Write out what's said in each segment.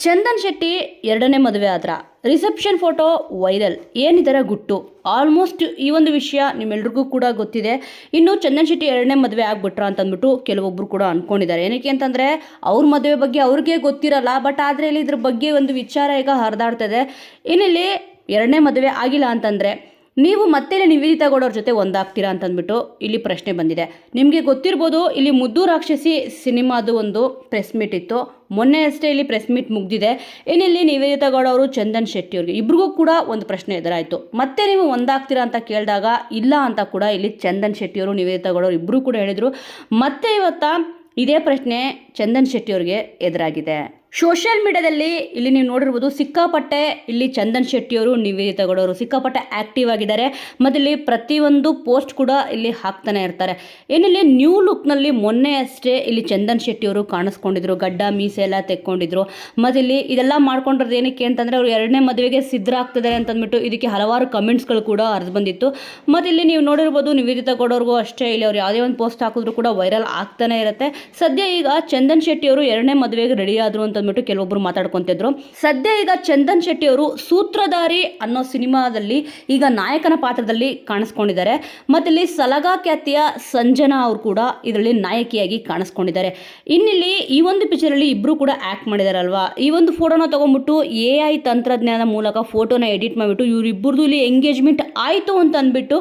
ಚಂದನ್ ಶೆಟ್ಟಿ ಎರಡನೇ ಮದುವೆ ಆದ್ರ. Reception photo viral. ಏನಿದರ ಗುಟ್ಟು. ಆಲ್ಮೋಸ್ಟ್ ಈ ಒಂದು ವಿಷಯ ನಿಮ್ಮೆಲ್ರಿಗೂ ಕೂಡ ಗೊತ್ತಿದೆ. ಇನ್ನು ಚಂದನ್ ಶೆಟ್ಟಿ ಎರಡನೇ ಮದುವೆ ಆಗ್ಬಿಟ್ರ ಅಂತಂದ್ಬಿಟ್ಟು ಕೆಲವೊಬ್ರು ಕೂಡ ಅನ್ಕೊಂಡಿದ್ದಾರೆ. ಏನಕ್ಕೆ ಅಂತಂದರೆ, ಅವ್ರ ಮದುವೆ ಬಗ್ಗೆ ಅವ್ರಿಗೆ ಗೊತ್ತಿರಲ್ಲ, ಬಟ್ ಆದರೆ ಇಲ್ಲಿ ಇದ್ರ ಬಗ್ಗೆ ಒಂದು ವಿಚಾರ ಈಗ ಹರಿದಾಡ್ತದೆ. ಇನ್ನಿಲ್ಲಿ ಎರಡನೇ ಮದುವೆ ಆಗಿಲ್ಲ ಅಂತಂದರೆ ನೀವು ಮತ್ತೆ ನಿವೇದಿತಾ ಗೌಡ ಅವ್ರ ಜೊತೆ ಒಂದಾಗ್ತೀರಾ ಅಂತಂದ್ಬಿಟ್ಟು ಇಲ್ಲಿ ಪ್ರಶ್ನೆ ಬಂದಿದೆ. ನಿಮಗೆ ಗೊತ್ತಿರ್ಬೋದು, ಇಲ್ಲಿ ಮುದ್ದು ರಾಕ್ಷಸಿ ಸಿನಿಮಾದು ಒಂದು ಪ್ರೆಸ್ ಮೀಟ್ ಇತ್ತು. ಮೊನ್ನೆ ಅಷ್ಟೇ ಇಲ್ಲಿ ಪ್ರೆಸ್ ಮೀಟ್ ಮುಗ್ದಿದೆ. ಏನಿಲ್ಲಿ ನಿವೇದಿತಾ ಗೌಡ ಅವರು ಚಂದನ್ ಶೆಟ್ಟಿ ಅವ್ರಿಗೆ ಇಬ್ರಿಗೂ ಕೂಡ ಒಂದು ಪ್ರಶ್ನೆ ಎದುರಾಯಿತು. ಮತ್ತೆ ನೀವು ಒಂದಾಗ್ತೀರಾ ಅಂತ ಕೇಳಿದಾಗ, ಇಲ್ಲ ಅಂತ ಕೂಡ ಇಲ್ಲಿ ಚಂದನ್ ಶೆಟ್ಟಿ ಅವರು ನಿವೇದಿತಾ ಗೌಡ ಅವರು ಇಬ್ಬರು ಕೂಡ ಹೇಳಿದರು. ಮತ್ತೆ ಇವತ್ತ ಇದೇ ಪ್ರಶ್ನೆ ಚಂದನ್ ಶೆಟ್ಟಿ ಅವ್ರಿಗೆ ಎದುರಾಗಿದೆ. ಸೋಷಿಯಲ್ ಮೀಡಿಯಾದಲ್ಲಿ ಇಲ್ಲಿ ನೀವು ನೋಡಿರ್ಬೋದು ಸಿಕ್ಕಾಪಟ್ಟೆ ಇಲ್ಲಿ ಚಂದನ್ ಶೆಟ್ಟಿಯವರು ನಿವೇದಿತ ಗೌಡ ಅವರು ಸಿಕ್ಕಾಪಟ್ಟೆ ಆ್ಯಕ್ಟಿವ್ ಆಗಿದ್ದಾರೆ. ಮತ್ತು ಇಲ್ಲಿ ಪ್ರತಿಯೊಂದು ಪೋಸ್ಟ್ ಕೂಡ ಇಲ್ಲಿ ಹಾಕ್ತಾನೆ ಇರ್ತಾರೆ. ಏನಿಲ್ಲಿ ನ್ಯೂ ಲುಕ್ನಲ್ಲಿ ಮೊನ್ನೆ ಅಷ್ಟೇ ಇಲ್ಲಿ ಚಂದನ್ ಶೆಟ್ಟಿಯವರು ಕಾಣಿಸ್ಕೊಂಡಿದ್ರು. ಗಡ್ಡ, ಮೀಸೆ ಎಲ್ಲ ತೆಕ್ಕೊಂಡಿದ್ರು. ಮತ್ತು ಇಲ್ಲಿ ಇದೆಲ್ಲ ಮಾಡ್ಕೊಂಡಿರೋದು ಏನಕ್ಕೆ ಅಂತಂದರೆ ಅವರು ಎರಡನೇ ಮದುವೆಗೆ ಸಿದ್ಧರಾಗ್ತಿದ್ದಾರೆ ಅಂತಂದ್ಬಿಟ್ಟು ಇದಕ್ಕೆ ಹಲವಾರು ಕಮೆಂಟ್ಸ್ಗಳು ಕೂಡ ಹರಿದು ಬಂದಿತ್ತು. ಮತ್ತು ಇಲ್ಲಿ ನೀವು ನೋಡಿರ್ಬೋದು ನಿವೇದಿತ ಗೌಡ ಅಷ್ಟೇ ಇಲ್ಲಿ ಅವ್ರು ಯಾವುದೇ ಒಂದು ಪೋಸ್ಟ್ ಹಾಕಿದ್ರು ಕೂಡ ವೈರಲ್ ಆಗ್ತಾನೆ ಇರುತ್ತೆ. ಸದ್ಯ ಈಗ ಚಂದನ್ ಶೆಟ್ಟಿ ಅವರು ಎರಡನೇ ಮದುವೆಗೆ ರೆಡಿ ಆದ್ರು ಅಂತಂದ್ಬಿಟ್ಟು ಕೆಲವೊಬ್ರು ಮಾತಾಡ್ಕೊಂತಿದ್ರು. ಸದ್ಯ ಈಗ ಚಂದನ್ ಶೆಟ್ಟಿ ಅವರು ಸೂತ್ರಧಾರಿ ಅನ್ನೋ ಸಿನಿಮಾದಲ್ಲಿ ಈಗ ನಾಯಕನ ಪಾತ್ರದಲ್ಲಿ ಕಾಣಿಸ್ಕೊಂಡಿದ್ದಾರೆ. ಮತ್ತೆ ಇಲ್ಲಿ ಸಲಗಾ ಖ್ಯಾತಿಯ ಸಂಜನಾ ಅವರು ಕೂಡ ಇದರಲ್ಲಿ ನಾಯಕಿಯಾಗಿ ಕಾಣಿಸ್ಕೊಂಡಿದ್ದಾರೆ. ಇನ್ನಿಲ್ಲಿ ಈ ಒಂದು ಪಿಕ್ಚರಲ್ಲಿ ಇಬ್ಬರು ಕೂಡ ಆ್ಯಕ್ಟ್ ಮಾಡಿದಾರಲ್ವಾ? ಈ ಒಂದು ಫೋಟೋನ ತಗೊಂಡ್ಬಿಟ್ಟು ಎ ಐ ತಂತ್ರಜ್ಞಾನ ಮೂಲಕ ಫೋಟೋನ ಎಡಿಟ್ ಮಾಡಿಬಿಟ್ಟು ಇವರಿಬ್ಬರದು ಇಲ್ಲಿ ಎಂಗೇಜ್ಮೆಂಟ್ ಆಯಿತು ಅಂತ ಅಂದ್ಬಿಟ್ಟು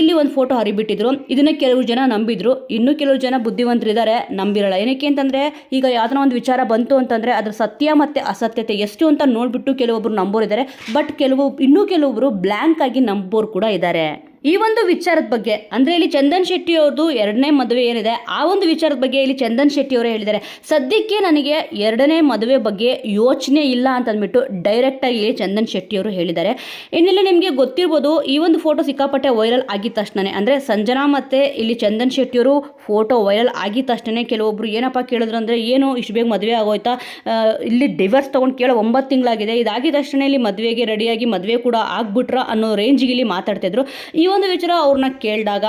ಇಲ್ಲಿ ಒಂದು ಫೋಟೋ ಹರಿಬಿಟ್ಟಿದ್ರು. ಇದನ್ನ ಕೆಲವು ಜನ ನಂಬಿದ್ರು. ಇನ್ನು ಕೆಲವು ಜನ ಬುದ್ಧಿವಂತರಿದ್ದಾರೆ ನಂಬಿರಲ್ಲ. ಏನಕ್ಕೆ ಅಂತಂದರೆ ಈಗ ಯಾವ್ದನ ಒಂದು ವಿಚಾರ ಬಂತು ಅಂತಂದರೆ ಅದ್ರ ಸತ್ಯ ಮತ್ತು ಅಸತ್ಯತೆ ಎಷ್ಟು ಅಂತ ನೋಡಿಬಿಟ್ಟು ಕೆಲವೊಬ್ರು ನಂಬೋರಿದ್ದಾರೆ. ಬಟ್ ಕೆಲವು, ಇನ್ನೂ ಕೆಲವೊಬ್ಬರು ಬ್ಲ್ಯಾಂಕ್ ಆಗಿ ನಂಬೋರು ಕೂಡ ಇದ್ದಾರೆ. ಈ ಒಂದು ವಿಚಾರದ ಬಗ್ಗೆ, ಅಂದರೆ ಇಲ್ಲಿ ಚಂದನ್ ಶೆಟ್ಟಿ ಅವ್ರದ್ದು ಎರಡನೇ ಮದುವೆ ಏನಿದೆ, ಆ ಒಂದು ವಿಚಾರದ ಬಗ್ಗೆ ಇಲ್ಲಿ ಚಂದನ್ ಶೆಟ್ಟಿ ಅವರೇ ಹೇಳಿದ್ದಾರೆ. ಸದ್ಯಕ್ಕೆ ನನಗೆ ಎರಡನೇ ಮದುವೆ ಬಗ್ಗೆ ಯೋಚನೆ ಇಲ್ಲ ಅಂತ ಅಂದ್ಬಿಟ್ಟು ಡೈರೆಕ್ಟಾಗಿ ಇಲ್ಲಿ ಚಂದನ್ ಶೆಟ್ಟಿ ಅವರು ಹೇಳಿದ್ದಾರೆ. ಇನ್ನಿಲ್ಲಿ ನಿಮಗೆ ಗೊತ್ತಿರ್ಬೋದು, ಈ ಒಂದು ಫೋಟೋ ಸಿಕ್ಕಾಪಟ್ಟೆ ವೈರಲ್ ಆಗಿದ ತಕ್ಷಣ ಅಂದರೆ ಸಂಜನಾ ಮತ್ತು ಇಲ್ಲಿ ಚಂದನ್ ಶೆಟ್ಟಿ ಅವರು ಫೋಟೋ ವೈರಲ್ ಆಗಿದ ತಕ್ಷಣ ಕೆಲವೊಬ್ರು ಏನಪ್ಪ ಕೇಳಿದ್ರು ಅಂದರೆ, ಏನು ಇಷ್ಟು ಬೇಗ ಮದುವೆ ಆಗೋಯ್ತಾ? ಇಲ್ಲಿ ಡಿವರ್ಸ್ ತೊಗೊಂಡು ಕೇಳೋ, ಒಂಬತ್ತು ತಿಂಗಳಾಗಿದೆ, ಇದಾಗಿದ ತಕ್ಷಣ ಇಲ್ಲಿ ಮದುವೆಗೆ ರೆಡಿಯಾಗಿ ಮದುವೆ ಕೂಡ ಆಗ್ಬಿಟ್ರ ಅನ್ನೋ ರೇಂಜಿಗೆ ಇಲ್ಲಿ ಮಾತಾಡ್ತಿದ್ರು. ಈ ಒಂದು ವಿಚಾರ ಅವ್ರನ್ನ ಕೇಳಿದಾಗ,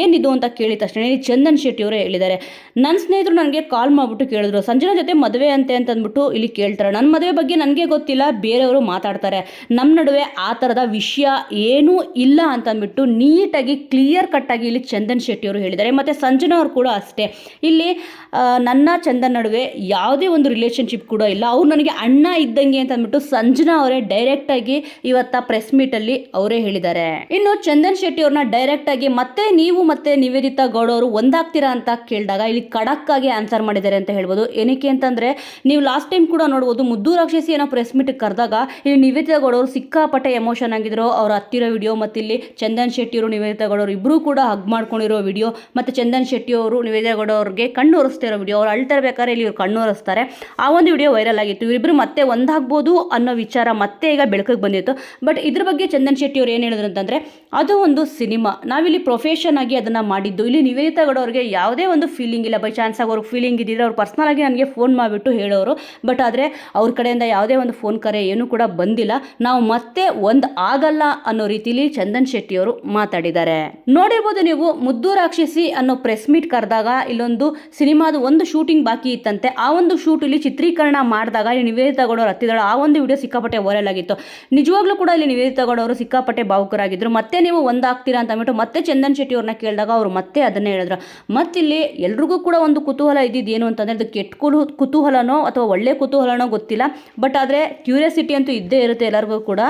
ಏನಿದು ಅಂತ ಕೇಳಿದ ತಕ್ಷಣ ಚಂದನ್ ಶೆಟ್ಟಿ ಅವರು ಹೇಳಿದ್ದಾರೆ. ನನ್ನ ಸ್ನೇಹಿತರು ನನಗೆ ಕಾಲ್ ಮಾಡಿಬಿಟ್ಟು ಕೇಳಿದ್ರು. ಸಂಜನಾ ಜೊತೆ ಮದುವೆ ಅಂತೆ ಅಂತ ಅಂದ್ಬಿಟ್ಟು ಇಲ್ಲಿ ಕೇಳ್ತಾರೆ. ನನ್ನ ಮದುವೆ ಬಗ್ಗೆ ನನಗೆ ಗೊತ್ತಿಲ್ಲ. ಬೇರೆಯವರು ಮಾತಾಡ್ತಾರೆ. ನಮ್ಮ ನಡುವೆ ಆ ಥರದ ವಿಷಯ ಏನೂ ಇಲ್ಲ ಅಂತ ಅಂದ್ಬಿಟ್ಟು ನೀಟಾಗಿ ಕ್ಲಿಯರ್ ಕಟ್ಟಾಗಿ ಇಲ್ಲಿ ಚಂದನ್ ಶೆಟ್ಟಿ ಅವರು ಹೇಳಿದ್ದಾರೆ. ಮತ್ತು ಸಂಜನಾ ಅವರು ಕೂಡ ಅಷ್ಟೇ. ಇಲ್ಲಿ ನನ್ನ ಚಂದನ್ ನಡುವೆ ಯಾವುದೇ ಒಂದು ರಿಲೇಷನ್ಶಿಪ್ ಕೂಡ ಇಲ್ಲ. ಅವ್ರು ನನಗೆ ಅಣ್ಣ ಇದ್ದಂಗೆ ಅಂತ ಅಂದ್ಬಿಟ್ಟು ಸಂಜನಾ ಅವರೇ ಡೈರೆಕ್ಟಾಗಿ ಇವತ್ತ ಪ್ರೆಸ್ ಮೀಟಲ್ಲಿ ಅವರೇ ಹೇಳಿದ್ದಾರೆ. ಇನ್ನು ಚಂದನ್ ಶೆಟ್ಟಿ ಅವ್ರನ್ನ ಡೈರೆಕ್ಟಾಗಿ ಮತ್ತೆ ನೀವು ಮತ್ತೆ ನಿವೇದಿತಾ ಗೌಡ ಅವರು ಒಂದಾಗ್ತೀರಾ ಅಂತ ಕೇಳಿದಾಗ ಇಲ್ಲಿ ಖಡಕ್ ಆಗಿ ಆನ್ಸರ್ ಮಾಡಿದ್ದಾರೆ ಅಂತ ಹೇಳ್ಬೋದು. ಏನಕ್ಕೆ ಅಂತಂದ್ರೆ, ನೀವು ಲಾಸ್ಟ್ ಟೈಮ್ ಕೂಡ ನೋಡ್ಬೋದು, ಮುದ್ದು ರಾಕ್ಷಸಿ ಏನೋ ಪ್ರೆಸ್ ಮೀಟ್ ಕರೆದಾಗ ಇಲ್ಲಿ ನಿವೇದಿತಾ ಗೌಡ ಅವರು ಸಿಕ್ಕಾಪಟ್ಟೆ ಎಮೋಷನ್ ಆಗಿದ್ರು. ಅವ್ರ ಹತ್ತಿರೋ ವಿಡಿಯೋ ಮತ್ತು ಇಲ್ಲಿ ಚಂದನ್ ಶೆಟ್ಟಿ ಅವರು, ನಿವೇದಿತಾ ಗೌಡ ಅವರು ಇಬ್ಬರು ಕೂಡ ಹಗ್ ಮಾಡ್ಕೊಂಡಿರೋ ವಿಡಿಯೋ ಮತ್ತು ಚಂದನ್ ಶೆಟ್ಟಿ ಅವರು, ನಿವೇದಿತಾ ಗೌಡ ಅವ್ರಿಗೆ ಕಣ್ಣು ಒರೆಸ್ತಾ ಇರೋ ವಿಡಿಯೋ ಅವ್ರು ಅಳ್ತಿರ್ಬೇಕಾದ್ರೆ ಇಲ್ಲಿ ಇವ್ರು ಕಣ್ಣು ಒರೆಸ್ತಾರೆ. ಆ ಒಂದು ವಿಡಿಯೋ ವೈರಲ್ ಆಗಿತ್ತು. ಇವರಿಬ್ಬರು ಮತ್ತೆ ಒಂದಾಗ್ಬೋದು ಅನ್ನೋ ವಿಚಾರ ಮತ್ತೆ ಈಗ ಬೆಳಕಿಗೆ ಬಂದಿತ್ತು. ಬಟ್ ಇದ್ರ ಬಗ್ಗೆ ಚಂದನ್ ಶೆಟ್ಟಿ ಅವ್ರು ಏನು ಹೇಳಿದ್ರು ಅಂತಂದರೆ, ಅದು ಒಂದು ಸಿನಿಮಾ. ನಾವಿಲ್ಲಿ ಪ್ರೊಫೆಷನ್ ಆಗಿ ಅದನ್ನು ಮಾಡಿದ್ದು. ಇಲ್ಲಿ ನಿವೇದಿತ ಗೌಡ ಅವ್ರಿಗೆ ಯಾವುದೇ ಒಂದು ಫೀಲಿಂಗ್ ಇಲ್ಲ. ಬೈ ಚಾನ್ಸ್ ಆಗಿ ಅವ್ರಿಗೆ ಫೀಲಿಂಗ್ ಇದ್ದಿದ್ರೆ ಅವ್ರು ಪರ್ಸ್ನಲ್ ಆಗಿ ನನಗೆ ಫೋನ್ ಮಾಡಿಬಿಟ್ಟು ಹೇಳೋರು. ಬಟ್ ಆದರೆ ಅವ್ರ ಕಡೆಯಿಂದ ಯಾವುದೇ ಒಂದು ಫೋನ್ ಕರೆ ಏನೂ ಕೂಡ ಬಂದಿಲ್ಲ. ನಾವು ಮತ್ತೆ ಒಂದು ಆಗಲ್ಲ ಅನ್ನೋ ರೀತಿಲಿ ಚಂದನ್ ಶೆಟ್ಟಿ ಅವರು ಮಾತಾಡಿದ್ದಾರೆ. ನೋಡಿರ್ಬೋದು ನೀವು ಮುದ್ದು ರಾಕ್ಷಸಿ ಅನ್ನೋ ಪ್ರೆಸ್ ಮೀಟ್ ಕರೆದಾಗ ಇಲ್ಲೊಂದು ಸಿನಿಮಾದ ಒಂದು ಶೂಟಿಂಗ್ ಬಾಕಿ ಇತ್ತಂತೆ. ಆ ಒಂದು ಶೂಟ್ ಇಲ್ಲಿ ಚಿತ್ರೀಕರಣ ಮಾಡಿದಾಗ ಇಲ್ಲಿ ನಿವೇದಿತ ಗೌಡ ಅವ್ರು ಹತ್ತಿದಳು. ಆ ಒಂದು ವಿಡಿಯೋ ಸಿಕ್ಕಾಪಟ್ಟೆ ವೈರಲ್ ಆಗಿತ್ತು. ನಿಜವಾಗ್ಲೂ ಕೂಡ ಇಲ್ಲಿ ನಿವೇದಿತ ಗೌಡವರು ಸಿಕ್ಕಾಪಟ್ಟೆ ಭಾವುಕರಾಗಿದ್ದರು ಮತ್ತೆ ನೀವು ಒಂದಾಗ್ತೀರಾ ಅಂತ ಅಂದ್ಬಿಟ್ಟು ಮತ್ತೆ ಚಂದನ್ ಶೆಟ್ಟಿ ಅವ್ರನ್ನ ಕೇಳಿದಾಗ ಅವರು ಮತ್ತೆ ಅದನ್ನೇ ಹೇಳಿದ್ರು. ಮತ್ತಿಲ್ಲಿ ಎಲ್ರಿಗೂ ಕೂಡ ಒಂದು ಕುತೂಹಲ ಇದ್ದಿದ್ದೇನು ಅಂತಂದರೆ ಅದು ಕೆಟ್ಟ ಕುತೂಹಲನೋ ಅಥವಾ ಒಳ್ಳೆ ಕುತೂಹಲನೋ ಗೊತ್ತಿಲ್ಲ. ಬಟ್ ಆದರೆ ಕ್ಯೂರಿಯಾಸಿಟಿ ಅಂತೂ ಇದ್ದೇ ಇರುತ್ತೆ ಎಲ್ಲರಿಗೂ ಕೂಡ.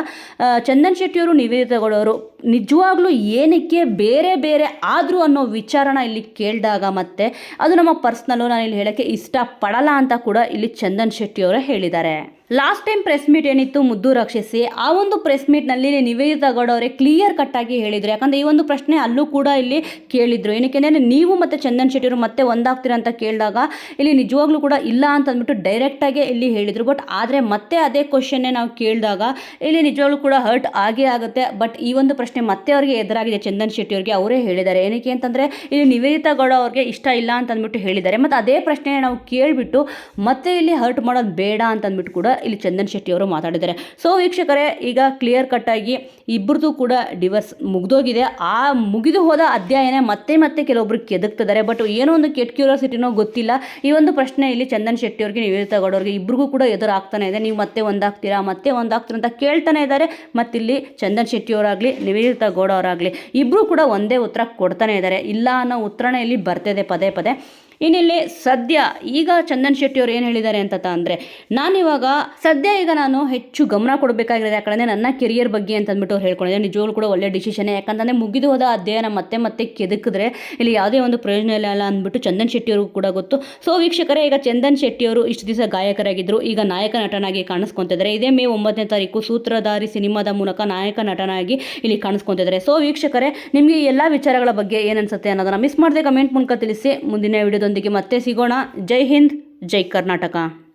ಚಂದನ್ ಶೆಟ್ಟಿಯವರು ನಿವೇದಿತಗೊಳ್ಳೋರು. ನಿಜವಾಗ್ಲೂ ಏನಕ್ಕೆ ಬೇರೆ ಬೇರೆ ಆದರೂ ಅನ್ನೋ ವಿಚಾರನ ಇಲ್ಲಿ ಕೇಳಿದಾಗ ಮತ್ತೆ ಅದು ನಮ್ಮ ಪರ್ಸ್ನಲ್ಲು ನಾನು ಇಲ್ಲಿ ಹೇಳೋಕ್ಕೆ ಇಷ್ಟಪಡಲ್ಲ ಅಂತ ಕೂಡ ಇಲ್ಲಿ ಚಂದನ್ ಶೆಟ್ಟಿ ಅವರೇ ಹೇಳಿದ್ದಾರೆ. ಲಾಸ್ಟ್ ಟೈಮ್ ಪ್ರೆಸ್ ಮೀಟ್ ಏನಿತ್ತು ಮುದ್ದು ರಕ್ಷಿಸಿ, ಆ ಒಂದು ಪ್ರೆಸ್ ಮೀಟ್ನಲ್ಲಿ ನಿವೇದಿತಾ ಗೌಡ ಅವರೇ ಕ್ಲಿಯರ್ ಕಟ್ಟಾಗಿ ಹೇಳಿದರು. ಯಾಕಂದರೆ ಈ ಒಂದು ಪ್ರಶ್ನೆ ಅಲ್ಲೂ ಕೂಡ ಇಲ್ಲಿ ಕೇಳಿದ್ರು. ಏನಕ್ಕೆ ಅಂದರೆ ನೀವು ಮತ್ತು ಚಂದನ್ ಶೆಟ್ಟಿಯವರು ಮತ್ತೆ ಒಂದಾಗ್ತೀರ ಅಂತ ಕೇಳಿದಾಗ ಇಲ್ಲಿ ನಿಜವಾಗ್ಲೂ ಕೂಡ ಇಲ್ಲ ಅಂತ ಅಂದ್ಬಿಟ್ಟು ಡೈರೆಕ್ಟಾಗಿ ಇಲ್ಲಿ ಹೇಳಿದರು. ಬಟ್ ಆದರೆ ಮತ್ತೆ ಅದೇ ಕ್ವಶನ್ನೇ ನಾವು ಕೇಳಿದಾಗ ಇಲ್ಲಿ ನಿಜವಾಗ್ಲೂ ಕೂಡ ಹರ್ಟ್ ಆಗೇ ಆಗುತ್ತೆ. ಬಟ್ ಈ ಒಂದು ಪ್ರಶ್ನೆ ಮತ್ತೆ ಅವರಿಗೆ ಎದುರಾಗಿದೆ ಚಂದನ್ ಶೆಟ್ಟಿ ಅವರಿಗೆ, ಅವರೇ ಹೇಳಿದ್ದಾರೆ. ಏನಕ್ಕೆ ಅಂತಂದರೆ, ಇಲ್ಲಿ ನಿವೇದಿತಾ ಗೌಡ ಅವ್ರಿಗೆ ಇಷ್ಟ ಇಲ್ಲ ಅಂತ ಅಂದ್ಬಿಟ್ಟು ಹೇಳಿದ್ದಾರೆ. ಮತ್ತು ಅದೇ ಪ್ರಶ್ನೆ ನಾವು ಕೇಳಿಬಿಟ್ಟು, ಮತ್ತೆ ಇಲ್ಲಿ ಹರ್ಟ್ ಮಾಡೋದು ಬೇಡ ಅಂತ ಅಂದ್ಬಿಟ್ಟು ಕೂಡ ಇಲ್ಲಿ ಚಂದನ್ ಶೆಟ್ಟಿ ಅವರು ಮಾತಾಡಿದ್ದಾರೆ. ಸೊ ವೀಕ್ಷಕರೇ, ಈಗ ಕ್ಲಿಯರ್ ಕಟ್ ಆಗಿ ಇಬ್ಬರದು ಕೂಡ ಡಿವರ್ಸ್ ಮುಗ್ದೋಗಿದೆ. ಆ ಮುಗಿದು ಹೋದ ಅಧ್ಯಾಯನೇ ಮತ್ತೆ ಮತ್ತೆ ಕೆಲವೊಬ್ರು ಕೆದಕ್ತಿದ್ದಾರೆ. ಬಟ್ ಏನೋ ಒಂದು ಕೆಟ್ಟ ಕ್ಯೂರಿಯಾಸಿಟಿನೋ ಗೊತ್ತಿಲ್ಲ. ಈ ಒಂದು ಪ್ರಶ್ನೆ ಇಲ್ಲಿ ಚಂದನ್ ಶೆಟ್ಟಿ ಅವ್ರಿಗೆ, ನಿವೇದಿತಾ ಗೌಡ ಅವ್ರಿಗೆ ಇಬ್ಬರಿಗೂ ಕೂಡ ಎದುರಾಗ್ತಾನೆ ಇದೆ. ನೀವು ಮತ್ತೆ ಒಂದಾಗ್ತೀರಾ ಮತ್ತೆ ಒಂದಾಗ್ತೀರಾ ಅಂತ ಕೇಳ್ತಾನೆ ಇದ್ದಾರೆ. ಮತ್ತಿಲ್ಲಿ ಚಂದನ್ ಶೆಟ್ಟಿ ಅವರಾಗಲಿ ನಿವೇದಿತಾ ಗೌಡ ಅವರಾಗಲಿ ಇಬ್ಬರು ಕೂಡ ಒಂದೇ ಉತ್ತರ ಕೊಡ್ತಾನೆ ಇದ್ದಾರೆ. ಇಲ್ಲ ಅನ್ನೋ ಉತ್ತರನೇ ಇಲ್ಲಿ ಬರ್ತಿದೆ ಪದೇ ಪದೇ. ಇನ್ನಿಲ್ಲಿ ಸದ್ಯ ಈಗ ಚಂದನ್ ಶೆಟ್ಟಿ ಅವರು ಏನು ಹೇಳಿದ್ದಾರೆ ಅಂತ ಅಂದರೆ ನಾನಿವಾಗ ಸದ್ಯ ಈಗ ನಾನು ಹೆಚ್ಚು ಗಮನ ಕೊಡಬೇಕಾಗಿರೋದು ಯಾಕಂದರೆ ನನ್ನ ಕೆರಿಯರ್ ಬಗ್ಗೆ ಅಂತ ಅಂದ್ಬಿಟ್ಟು ಅವ್ರು ಹೇಳ್ಕೊಂಡಿದ್ದಾರೆ. ನಿಜವಾಗ್ಲೂ ಕೂಡ ಒಳ್ಳೆ ಡಿಸಿಷನ್ ಯಾಕಂತಂದರೆ ಮುಗಿದು ಹೋದ ಅಧ್ಯಯನ ಮತ್ತೆ ಮತ್ತೆ ಕೆದಕಿದ್ರೆ ಇಲ್ಲಿ ಯಾವುದೇ ಒಂದು ಪ್ರಯೋಜನ ಇಲ್ಲ ಅಂದ್ಬಿಟ್ಟು ಚಂದನ್ ಶೆಟ್ಟಿ ಅವ್ರಿಗೂ ಕೂಡ ಗೊತ್ತು. ಸೊ ವೀಕ್ಷಕರೇ, ಈಗ ಚಂದನ್ ಶೆಟ್ಟಿ ಅವರು ಇಷ್ಟು ದಿವಸ ಗಾಯಕರಾಗಿದ್ದರು ಈಗ ನಾಯಕ ನಟನಾಗಿ ಕಾಣಿಸ್ಕೊತಿದ್ದಾರೆ. ಇದೇ ಮೇ ಒಂಬತ್ತನೇ ತಾರೀಕು ಸೂತ್ರಧಾರಿ ಸಿನಿಮಾದ ಮೂಲಕ ನಾಯಕ ನಟನಾಗಿ ಇಲ್ಲಿ ಕಾಣಿಸ್ಕೊತಿದ್ದಾರೆ. ಸೊ ವೀಕ್ಷಕರೇ, ನಿಮಗೆ ಎಲ್ಲ ವಿಚಾರಗಳ ಬಗ್ಗೆ ಏನು ಅನ್ಸುತ್ತೆ ಅನ್ನೋದನ್ನು ಮಿಸ್ ಮಾಡದೆ ಕಮೆಂಟ್ ಮೂಲಕ ತಿಳಿಸಿ. ಮುಂದಿನ ವಿಡಿಯೋದೊಂದಿಗೆ ಮತ್ತೆ ಸಿಗೋಣ. ಜೈ ಹಿಂದ್ ಜೈ ಕರ್ನಾಟಕ.